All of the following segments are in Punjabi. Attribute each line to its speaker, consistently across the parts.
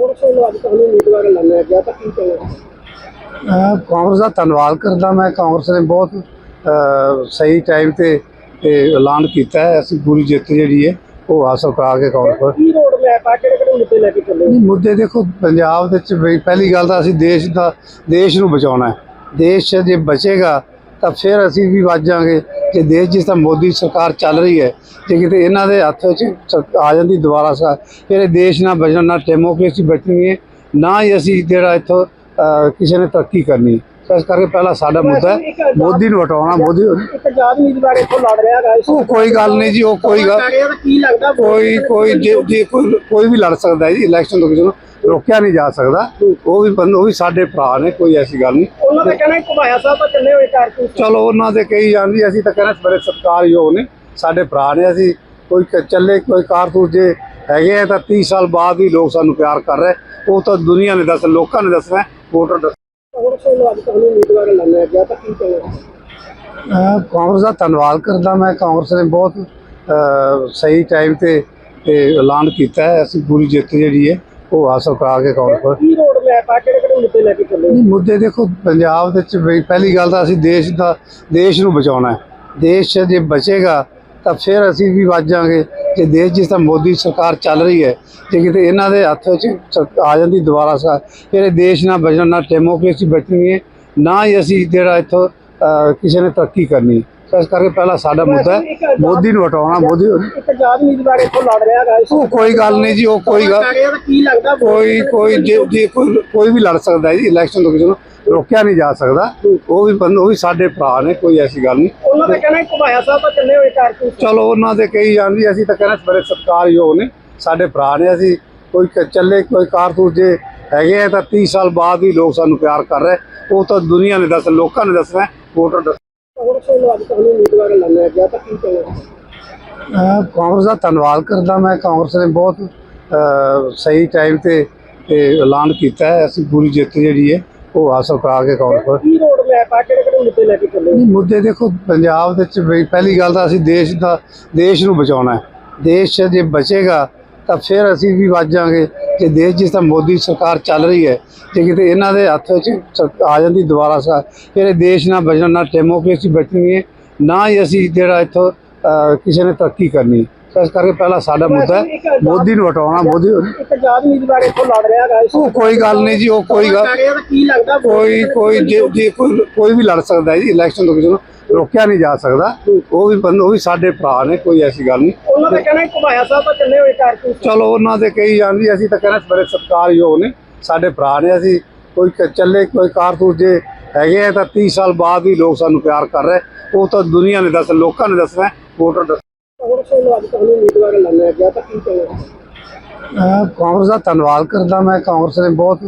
Speaker 1: ਕਾਂਗਰਸ ਵੱਲੋਂ ਅੱਜ ਤੁਹਾਨੂੰ ਉਮੀਦਵਾਰ ਐਲਾਨਿਆ ਗਿਆ ਤਾਂ ਕੀ ਕਹੋਗੇ?
Speaker 2: ਅਹ ਕਾਂਗਰਸ ਦਾ ਧੰਨਵਾਦ ਕਰਦਾ ਮੈਂ। ਕਾਂਗਰਸ ਨੇ ਬਹੁਤ ਸਹੀ ਟਾਈਮ ਤੇ ਐਲਾਨ ਕੀਤਾ ਹੈ। ਅਸੀਂ ਪੂਰੀ ਜਿੱਤ ਜਿਹੜੀ ਹੈ ਉਹ ਹਾਸਲ ਕਰਾ ਕੇ ਕਾਂਗਰਸ
Speaker 1: ਕੀ ਰੋਡ ਮੈਪ ਆ? ਕਿਹੜੇ ਕਿਹੜੇ ਮੁੱਦੇ ਲੈ ਕੇ ਚੱਲੇ
Speaker 2: ਮੁੱਦੇ ਦੇਖੋ ਪੰਜਾਬ ਦੇ ਵਿੱਚ ਪਹਿਲੀ ਗੱਲ ਤਾਂ ਅਸੀਂ ਦੇਸ਼ ਦਾ ਦੇਸ਼ ਨੂੰ ਬਚਾਉਣਾ ਹੈ। ਦੇਸ਼ ਜੇ ਬਚੇਗਾ ਤਾਂ ਫਿਰ ਅਸੀਂ ਵੀ ਬਚ ਜਾਾਂਗੇ ਜੇ ਦੇਸ਼ ਜਿਸ ਤਰ੍ਹਾਂ ਮੋਦੀ ਸਰਕਾਰ ਚੱਲ ਰਹੀ ਹੈ ਜੇ ਕਿਤੇ ਇਹਨਾਂ ਦੇ ਹੱਥ ਵਿੱਚ ਆ ਜਾਂਦੀ ਦੁਬਾਰਾ ਸਾ ਫਿਰ ਇਹ ਦੇਸ਼ ਨਾ ਬਚਣਾ ਨਾ ਡੈਮੋਕ੍ਰੇਸੀ ਬਚਣੀ ਹੈ ਨਾ ਹੀ ਅਸੀਂ ਜਿਹੜਾ ਇੱਥੋਂ ਕਿਸੇ ਨੇ ਤਰੱਕੀ ਕਰਨੀ ਹੈ। ਇਸ ਕਰਕੇ ਪਹਿਲਾ ਸਾਡਾ ਮੁੱਦਾ ਹੈ ਮੋਦੀ ਨੂੰ ਹਟਾਉਣਾ ਮੋਦੀ
Speaker 1: ਆਜ਼ਾਦ ਉਮੀਦਵਾਰ ਇੱਥੋਂ ਲੜ ਰਿਹਾ ਇਸ
Speaker 2: ਉਹ ਕੋਈ ਗੱਲ ਨਹੀਂ ਜੀ ਉਹ ਕੋਈ ਗੱਲ
Speaker 1: ਕੀ ਲੱਗਦਾ
Speaker 2: ਕੋਈ ਕੋਈ ਜੇ ਕੋਈ ਵੀ ਲੜ ਸਕਦਾ ਹੈ ਜੀ ਇਲੈਕਸ਼ਨ ਤੋਂ ਕਿਸੇ ਨੂੰ ਰੋਕਿਆ ਨਹੀਂ ਜਾ ਸਕਦਾ। ਉਹ ਵੀ ਬੰਦ ਉਹ ਵੀ ਸਾਡੇ ਭਰਾ ਨੇ ਕੋਈ ਐਸੀ ਗੱਲ ਨਹੀਂ।
Speaker 1: ਉਹਨਾਂ ਦਾ ਕਹਿਣਾ ਘੁਬਾਇਆ ਸਾਹਿਬ ਤਾਂ ਚੱਲੇ ਹੋਏ ਕਾਰਤੂਸ
Speaker 2: ਚਲੋ ਉਹਨਾਂ ਦੇ ਕਹੀ ਜਾਂਦੀ ਅਸੀਂ ਤਾਂ ਕਹਿੰਦੇ ਬੜੇ ਸਤਿਕਾਰਯੋਗ ਨੇ। ਸਾਡੇ ਭਰਾ ਨੇ ਅਸੀਂ ਕੋਈ ਚੱਲੇ ਕੋਈ ਕਾਰਤੂਸ ਜੇ ਹੈਗੇ ਆ ਤਾਂ 30 ਸਾਲ ਬਾਅਦ ਵੀ ਲੋਕ ਸਾਨੂੰ ਪਿਆਰ ਕਰ ਰਹੇ। ਉਹ ਤਾਂ ਦੁਨੀਆ ਨੇ ਦੱਸ ਲੋਕਾਂ ਨੇ ਦੱਸਣਾ ਵੋਟਰ ਦੱਸ
Speaker 1: ਕਾਂਗਰਸ
Speaker 2: ਦਾ ਧੰਨਵਾਦ ਕਰਦਾ ਮੈਂ। ਕਾਂਗਰਸ ਨੇ ਬਹੁਤ ਸਹੀ ਟਾਈਮ ਤੇ ਇਹ ਐਲਾਨ ਕੀਤਾ ਹੈ। ਅਸੀਂ ਪੂਰੀ ਜਿੱਤ ਜਿਹੜੀ ਹੈ ਉਹ ਹਾਸਲ ਕਰਾ ਕੇ ਕਾਂਗਰਸ ਪਰ
Speaker 1: ਕੀ ਰੋਡ ਮੈਪ ਆ? ਕਿਹੜੇ ਕਿਹੜੇ ਮੁੱਦੇ ਲੈ ਕੇ ਚੱਲੇ? ਹੋ?
Speaker 2: ਨਹੀਂ ਮੁੱਦੇ ਦੇਖੋ ਪੰਜਾਬ ਦੇ ਵਿੱਚ ਵੀ ਪਹਿਲੀ ਗੱਲ ਤਾਂ ਅਸੀਂ ਦੇਸ਼ ਦਾ ਦੇਸ਼ ਨੂੰ ਬਚਾਉਣਾ ਹੈ। ਦੇਸ਼ ਜੇ ਬਚੇਗਾ ਤਾਂ ਫਿਰ ਅਸੀਂ ਵੀ ਬਚ ਜਾਾਂਗੇ ਜੇ ਦੇਸ਼ ਜਿਸ ਤਰ੍ਹਾਂ ਮੋਦੀ ਸਰਕਾਰ ਚੱਲ ਰਹੀ ਹੈ ਜੇ ਕਿਤੇ ਇਹਨਾਂ ਦੇ ਹੱਥ ਵਿੱਚ ਆ ਜਾਂਦੀ ਦੁਬਾਰਾ ਸਾ ਫਿਰ ਇਹ ਦੇਸ਼ ਨਾ ਬਚਣਾ ਨਾ ਡੈਮੋਕ੍ਰੇਸੀ ਬਚਣੀ ਹੈ ਨਾ ਹੀ ਅਸੀਂ ਜਿਹੜਾ ਇੱਥੋਂ ਅਹ, ਕਿਸੇ ਨੇ ਤਰੱਕੀ ਕਰਨੀ ਇਸ ਕਰਕੇ ਪਹਿਲਾ ਸਾਡਾ ਮੁੱਦਾ ਹੈ। ਮੋਦੀ ਨੂੰ ਹਟਾਉਣਾ ਮੋਦੀ
Speaker 1: ਇੱਕ ਆਜ਼ਾਦ ਉਮੀਦਵਾਰ ਇੱਥੋਂ ਲੜ ਰਿਹਾ ਹੈਗਾ।
Speaker 2: ਉਹ ਕੋਈ ਗੱਲ ਨਹੀਂ ਜੀ ਉਹ ਕੋਈ ਗੱਲ
Speaker 1: ਕੀ ਲੱਗਦਾ?
Speaker 2: ਕੋਈ ਕੋਈ ਜੇ ਕੋਈ ਕੋਈ ਵੀ ਲੜ ਸਕਦਾ ਜੀ ਇਲੈਕਸ਼ਨ ਤੋਂ ਕਿਸੇ ਨੂੰ ਰੋਕਿਆ ਨਹੀਂ ਜਾ ਸਕਦਾ। ਉਹ ਵੀ ਉਹ ਵੀ ਸਾਡੇ ਭਰਾ ਨੇ ਕੋਈ ਐਸੀ ਗੱਲ ਨਹੀਂ।
Speaker 1: ਉਹਨਾਂ ਦਾ ਕਹਿਣਾ ਘੁਬਾਇਆ ਸਾਹਿਬ ਤਾਂ ਚੱਲੇ ਹੋਏ ਕਾਰਤੂਸ
Speaker 2: ਚਲੋ ਉਹਨਾਂ ਦੇ ਕਹੀ ਜਾਂਦੀ ਅਸੀਂ ਤਾਂ ਕਹਿੰਦੇ ਬੜੇ ਸਤਿਕਾਰਯੋਗ ਨੇ। ਸਾਡੇ ਭਰਾ ਨੇ ਅਸੀਂ ਕੋਈ ਕ- ਚੱਲੇ ਕੋਈ ਕਾਰਤੂਸ ਜੇ ਹੈਗੇ ਆ ਤਾਂ 30 ਸਾਲ ਬਾਅਦ ਵੀ ਲੋਕ ਸਾਨੂੰ ਪਿਆਰ ਕਰ ਰਹੇ। ਉਹ ਤਾਂ ਦੁਨੀਆ ਨੇ ਦੱਸ ਲੋਕਾਂ ਨੇ ਦੱਸਣਾ ਵੋਟਰ
Speaker 1: ਕਾਂਗਰਸ ਵੱਲੋਂ ਅੱਜ ਤੁਹਾਨੂੰ ਉਮੀਦਵਾਰ ਐਲਾਨਿਆ ਗਿਆ ਤਾਂ ਕੀ ਕਹੋਗੇ
Speaker 2: ਅਹ ਕਾਂਗਰਸ ਦਾ ਧੰਨਵਾਦ ਕਰਦਾ ਮੈਂ। ਕਾਂਗਰਸ ਨੇ ਬਹੁਤ ਸਹੀ ਟਾਈਮ ਤੇ ਐਲਾਨ ਕੀਤਾ ਹੈ। ਅਸੀਂ ਪੂਰੀ ਜਿੱਤ ਜਿਹੜੀ ਹੈ ਉਹ ਹਾਸਲ ਕਰਾ ਕੇ ਕਾਂਗਰਸ ਪਰ
Speaker 1: ਕੀ ਰੋਡ ਮੈਪ ਆ? ਕਿਹੜੇ ਕਿਹੜੇ ਮੁੱਦੇ ਲੈ ਕੇ ਚੱਲੇ
Speaker 2: ਮੁੱਦੇ ਦੇਖੋ ਪੰਜਾਬ ਦੇ ਵਿੱਚ ਪਹਿਲੀ ਗੱਲ ਤਾਂ ਅਸੀਂ ਦੇਸ਼ ਦਾ ਦੇਸ਼ ਨੂੰ ਬਚਾਉਣਾ ਹੈ। ਦੇਸ਼ ਜੇ ਬਚੇਗਾ ਤਾਂ ਫਿਰ ਅਸੀਂ ਵੀ ਬਚ ਜਾਾਂਗੇ ਜੇ ਦੇਸ਼ ਜਿਸ ਤਰ੍ਹਾਂ ਮੋਦੀ ਸਰਕਾਰ ਚੱਲ ਰਹੀ ਹੈ ਜੇ ਕਿਤੇ ਇਹਨਾਂ ਦੇ ਹੱਥ ਵਿੱਚ ਆ ਜਾਂਦੀ ਦੁਬਾਰਾ ਸਾ ਫਿਰ ਇਹ ਦੇਸ਼ ਨਾ ਬਚਣਾ ਨਾ ਡੈਮੋਕ੍ਰੇਸੀ ਬਚਣੀ ਹੈ ਨਾ ਹੀ ਅਸੀਂ ਜਿਹੜਾ ਇੱਥੋਂ ਕਿਸੇ ਨੇ ਤਰੱਕੀ ਕਰਨੀ। ਇਸ ਕਰਕੇ ਪਹਿਲਾ ਸਾਡਾ ਮੁੱਦਾ ਹੈ ਮੋਦੀ ਨੂੰ ਹਟਾਉਣਾ ਮੋਦੀ
Speaker 1: ਇੱਕ ਆਜ਼ਾਦ ਉਮੀਦਵਾਰ ਇੱਥੋਂ ਲੜ ਰਿਹਾ ਹੈਗਾ ਇਸ
Speaker 2: ਉਹ ਕੋਈ ਗੱਲ ਨਹੀਂ ਜੀ ਉਹ ਕੋਈ ਗੱਲ
Speaker 1: ਕੀ ਲੱਗਦਾ
Speaker 2: ਕੋਈ ਕੋਈ ਜੇ ਕੋਈ ਕੋਈ ਵੀ ਲੜ ਸਕਦਾ ਹੈ ਜੀ ਇਲੈਕਸ਼ਨ ਤੋਂ ਕਿਸੇ ਨੂੰ ਰੋਕਿਆ ਨਹੀਂ ਜਾ ਸਕਦਾ। ਉਹ ਵੀ ਬੰਦ ਉਹ ਵੀ ਸਾਡੇ ਭਰਾ ਨੇ ਕੋਈ ਐਸੀ ਗੱਲ ਨਹੀਂ।
Speaker 1: ਉਹਨਾਂ ਦਾ ਕਹਿਣਾ ਘੁਬਾਇਆ ਸਾਹਿਬ ਤਾਂ ਚੱਲੇ ਹੋਏ ਕਾਰਤੂਸ
Speaker 2: ਚਲੋ ਉਹਨਾਂ ਦੇ ਕਹੀ ਜਾਂਦੀ ਅਸੀਂ ਤਾਂ ਕਹਿੰਦੇ ਬੜੇ ਸਤਿਕਾਰਯੋਗ ਨੇ। ਸਾਡੇ ਭਰਾ ਨੇ ਅਸੀਂ ਕੋਈ ਚੱਲੇ ਕੋਈ ਕਾਰਤੂਸ ਜੇ ਹੈਗੇ ਆ ਤਾਂ 30 ਸਾਲ ਬਾਅਦ ਵੀ ਲੋਕ ਸਾਨੂੰ ਪਿਆਰ ਕਰ ਰਹੇ। ਉਹ ਤਾਂ ਦੁਨੀਆ ਨੇ ਦੱਸ ਲੋਕਾਂ ਨੇ ਦੱਸਣਾ ਵੋਟਰ ਦੱਸ
Speaker 1: ਕਾਂਗਰਸ ਵੱਲੋਂ ਅੱਜ ਤੁਹਾਨੂੰ ਉਮੀਦਵਾਰ ਐਲਾਨਿਆ ਗਿਆ ਤਾਂ ਕੀ
Speaker 2: ਅਹ ਕਾਂਗਰਸ ਦਾ ਧੰਨਵਾਦ ਕਰਦਾ ਮੈਂ। ਕਾਂਗਰਸ ਨੇ ਬਹੁਤ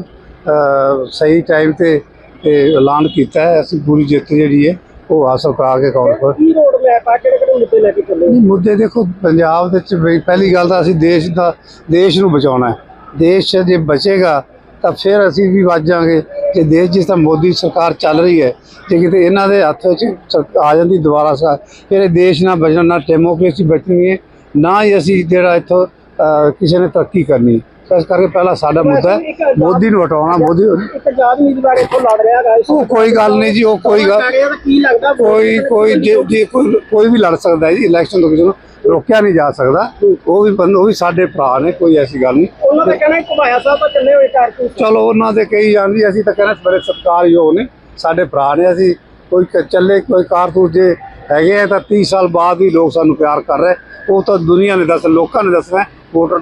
Speaker 2: ਸਹੀ ਟਾਈਮ ਤੇ ਇਹ ਐਲਾਨ ਕੀਤਾ ਹੈ। ਅਸੀਂ ਪੂਰੀ ਜਿੱਤ ਜਿਹੜੀ ਹੈ ਉਹ ਹਾਸਲ ਕਰਾ ਕੇ ਪਰ
Speaker 1: ਕੀ ਰੋਡ ਮੈਪ ਆ ਕਿਹੜੇ ਕਿਹੜੇ ਮੁੱਦੇ ਲੈ ਕੇ ਚੱਲੇ ਹੋ?
Speaker 2: ਨਹੀਂ, ਮੁੱਦੇ ਦੇਖੋ ਪੰਜਾਬ ਦੇ ਵਿੱਚ ਵੀ ਪਹਿਲੀ ਗੱਲ ਤਾਂ ਅਸੀਂ ਦੇਸ਼ ਦਾ ਦੇਸ਼ ਨੂੰ ਬਚਾਉਣਾ ਹੈ ਦੇਸ਼ ਜੇ ਬਚੇਗਾ ਤਾਂ ਫਿਰ ਅਸੀਂ ਵੀ ਬਚ ਜਾਾਂਗੇ ਜੇ ਦੇਸ਼ ਜਿਸ ਤਰ੍ਹਾਂ ਮੋਦੀ ਸਰਕਾਰ ਚੱਲ ਰਹੀ ਹੈ ਜੇ ਕਿਤੇ ਇਹਨਾਂ ਦੇ ਹੱਥ ਵਿੱਚ ਆ ਜਾਂਦੀ ਦੁਬਾਰਾ ਸਾ ਫਿਰ ਇਹ ਦੇਸ਼ ਨਾ ਬਚਣਾ ਨਾ ਡੈਮੋਕ੍ਰੇਸੀ ਬਚਣੀ ਹੈ ਨਾ ਹੀ ਅਸੀਂ ਜਿਹੜਾ ਇੱਥੋਂ ਅਹ, ਕਿਸੇ ਨੇ ਤਰੱਕੀ ਕਰਨੀ ਹੈ। ਇਸ ਕਰਕੇ ਪਹਿਲਾ ਸਾਡਾ ਮੁੱਦਾ ਹੈ। ਮੋਦੀ ਨੂੰ ਹਟਾਉਣਾ ਮੋਦੀ
Speaker 1: ਆਜ਼ਾਦ ਉਮੀਦਵਾਰ ਇੱਥੋਂ ਲੜ ਰਿਹਾ ਇਸ
Speaker 2: ਉਹ ਕੋਈ ਗੱਲ ਨਹੀਂ ਜੀ ਉਹ ਕੋਈ ਗੱਲ
Speaker 1: ਕੀ ਲੱਗਦਾ?
Speaker 2: ਕੋਈ ਕੋਈ ਜੇ ਕੋਈ ਵੀ ਲੜ ਸਕਦਾ ਹੈ ਜੀ ਇਲੈਕਸ਼ਨ ਤੋਂ ਕਿਸੇ ਨੂੰ ਰੋਕਿਆ ਨਹੀਂ ਜਾ ਸਕਦਾ। ਉਹ ਵੀ ਬੰਦ ਉਹ ਵੀ ਸਾਡੇ ਭਰਾ ਨੇ ਕੋਈ ਐਸੀ ਗੱਲ ਨਹੀਂ।
Speaker 1: ਉਹਨਾਂ ਦਾ ਕਹਿਣਾ ਘੁਬਾਇਆ ਸਾਹਿਬ ਤਾਂ ਚੱਲੇ ਹੋਏ ਕਾਰਤੂਸ
Speaker 2: ਚਲੋ ਉਹਨਾਂ ਦੇ ਕਹੀ ਜਾਂਦੀ ਅਸੀਂ ਤਾਂ ਕਹਿੰਦੇ ਬੜੇ ਸਤਿਕਾਰਯੋਗ ਨੇ। ਸਾਡੇ ਭਰਾ ਨੇ ਅਸੀਂ ਕੋਈ ਚੱਲੇ ਕੋਈ ਕਾਰਤੂਸ ਜੇ ਹੈਗੇ ਆ ਤਾਂ 30 ਸਾਲ ਬਾਅਦ ਵੀ ਲੋਕ ਸਾਨੂੰ ਪਿਆਰ ਕਰ ਰਹੇ। ਉਹ ਤਾਂ ਦੁਨੀਆ ਨੇ ਦੱਸ ਲੋਕਾਂ ਨੇ ਦੱਸਣਾ ਵੋਟਰ